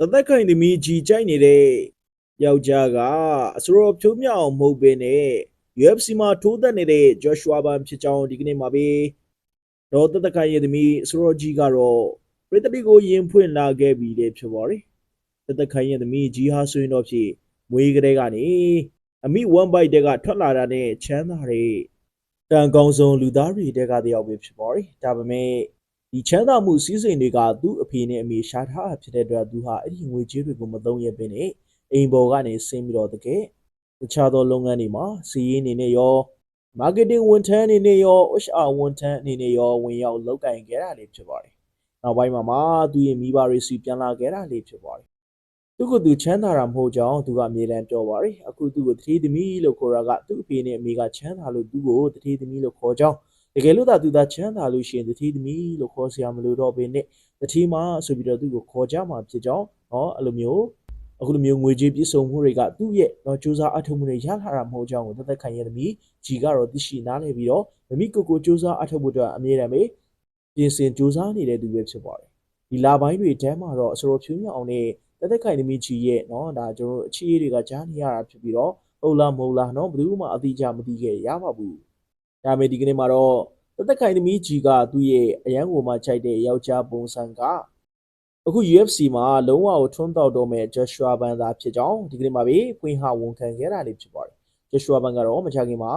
တသက်ခိုင်သမီးကြီးကြိုက်နေတဲ့ယောက်ျားကအစရောဖြိုးမြောက်မဟုတ်ဘဲနဲ့ UFC မှာထိုးသက်နေတဲ့ Joshua Ban ဖြစ်ကြောင်းဒီကနေ့မှာပဲတော့တသက်ခိုင်ရဲ့သမီးအစရောကြီးကတော့ပြည်သူတွေကိုရင်ဖွင့်လာခဲ့ပြီလေဖြစ်ပါတယ်တသက်ခိုင်ရဲ့သမီးကြီးဟာဆိုရင်တော့ဖြစ်မွေးကလေးကနေအမိ1 byte တက်ကထွက်လာတာနဲ့ချမ်းသာတဲ့တန်ကောင်းဆုံးလူသားတွေတက်ကတယောက်ပဲဖြစ်ပါတယ်ဒါပေမဲ့ ဒီချမ်းသာမှုစည်းစိမ်တွေကသူ့အဖေနဲ့အမေရှာထားတာဖြစ်တဲ့အတွက်သူဟာအဲ့ဒီငွေကြေးတွေကိုမသုံးရပင်နဲ့အိမ်ပေါ်ကနေဆင်းပြီးတော့တကယ်တခြားသောလုပ်ငန်းတွေမှာစီးရင်နေနဲ့ရော marketing ဝန်ထမ်းအနေနဲ့ရော HR ဝန်ထမ်းအနေနဲ့ရောဝင်ရောက်လုပ်ကင်ခဲ့တာလေးဖြစ်ပါတယ်။နောက်ပိုင်းမှာမှသူရဲ့မိဘတွေစီပြန်လာခဲ့တာလေးဖြစ်ပါတယ်။သူကသူချမ်းသာတာမဟုတ်ကြောင်းသူကအမြဲတမ်းပြောပါတယ်။အခုသူ့ကိုတတိသမီးလို့ခေါ်တာကသူ့အဖေနဲ့အမေကချမ်းသာလို့သူ့ကိုတတိသမီးလို့ခေါ်ကြောင်း တကယ်လို့သာသူသာချမ်းသာလို့ရှိရင်တတိသမီးလို့ခေါ်စရာမလိုတော့ဘဲနဲ့တတိမဆိုပြီးတော့သူ့ကိုခေါ်ကြမှာဖြစ်ကြောင်းเนาะအဲ့လိုမျိုးအခုလိုမျိုးငွေကြေးပြည့်စုံမှုတွေကသူ့ရဲ့เนาะစူးစမ်းအထောက်မှုတွေရလာတာမဟုတ်ကြောင်းကိုတသက်ခိုင်ရသမီးကြီးကတော့သိရှိနားလည်ပြီးတော့မမိကိုကိုစူးစမ်းအထောက်မှုတွေအမြဲတမ်းပဲပြင်ဆင်စူးစမ်းနေတဲ့သူပဲဖြစ်ပါတယ်ဒီလာပိုင်းတွေတန်းမှာတော့အစရောဖြူးမြောင်အောင်နဲ့တသက်ခိုင်သမီးကြီးရဲ့เนาะဒါကျွန်တော်တို့အခြေအေးတွေကကြားနေရတာဖြစ်ပြီးတော့ဟုတ်လားမဟုတ်လားเนาะဘယ်သူမှအတိအကျမသိခဲ့ရပါဘူး ဒါပေမဲ့ဒီကနေ့မှာတော့တသက်ခိုင်သမီးကြီးကသူ့ရဲ့အရန်ကိုမှခြိုက်တဲ့ယောက်ျားပုံစံကအခု UFC မှာလုံးဝကိုထွန်းတောက်တော့မဲ့ Joshua Ban သာဖြစ်ကြောင်းဒီကနေ့မှာပဲဖွင့်ဟဝန်ခံခဲ့တာလေးဖြစ်ပါတယ် Joshua Ban ကတော့မကြခင်မှာ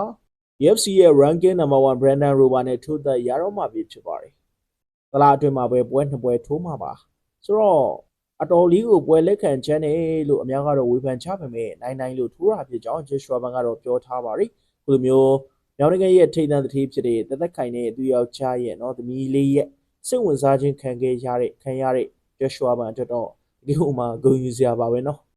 UFC ရဲ့ ranking number 1 Brandon Rober နဲ့ထိုးသက်ရတော့မှပဲဖြစ်ပါတယ်။ကလာအတွင်းမှာပဲပွဲနှစ်ပွဲထိုးမှာပါ။ဆိုတော့အတော်လေးကိုပွဲလက်ခံချမ်းတယ်လို့အများကတော့ဝေဖန်ချပါမယ်။နိုင်နိုင်လို့ထိုးတာဖြစ်ကြောင်း Joshua Ban ကတော့ပြောထားပါတယ်။ဒီလိုမျိုး မြောင်နိုင်ငံရဲ့ထိတ်တန့်တတိဖြစ်တဲ့တသက်ခိုင်တဲ့သူယောက်ျားရဲ့နော်သမီးလေးရဲ့စိတ်ဝင်စားခြင်းခံခဲ့ရတဲ့ခံရတဲ့ Joshua ဘန်အတွက်တော့ဒီဟိုမှာဂုဏ်ယူစရာပါပဲနော်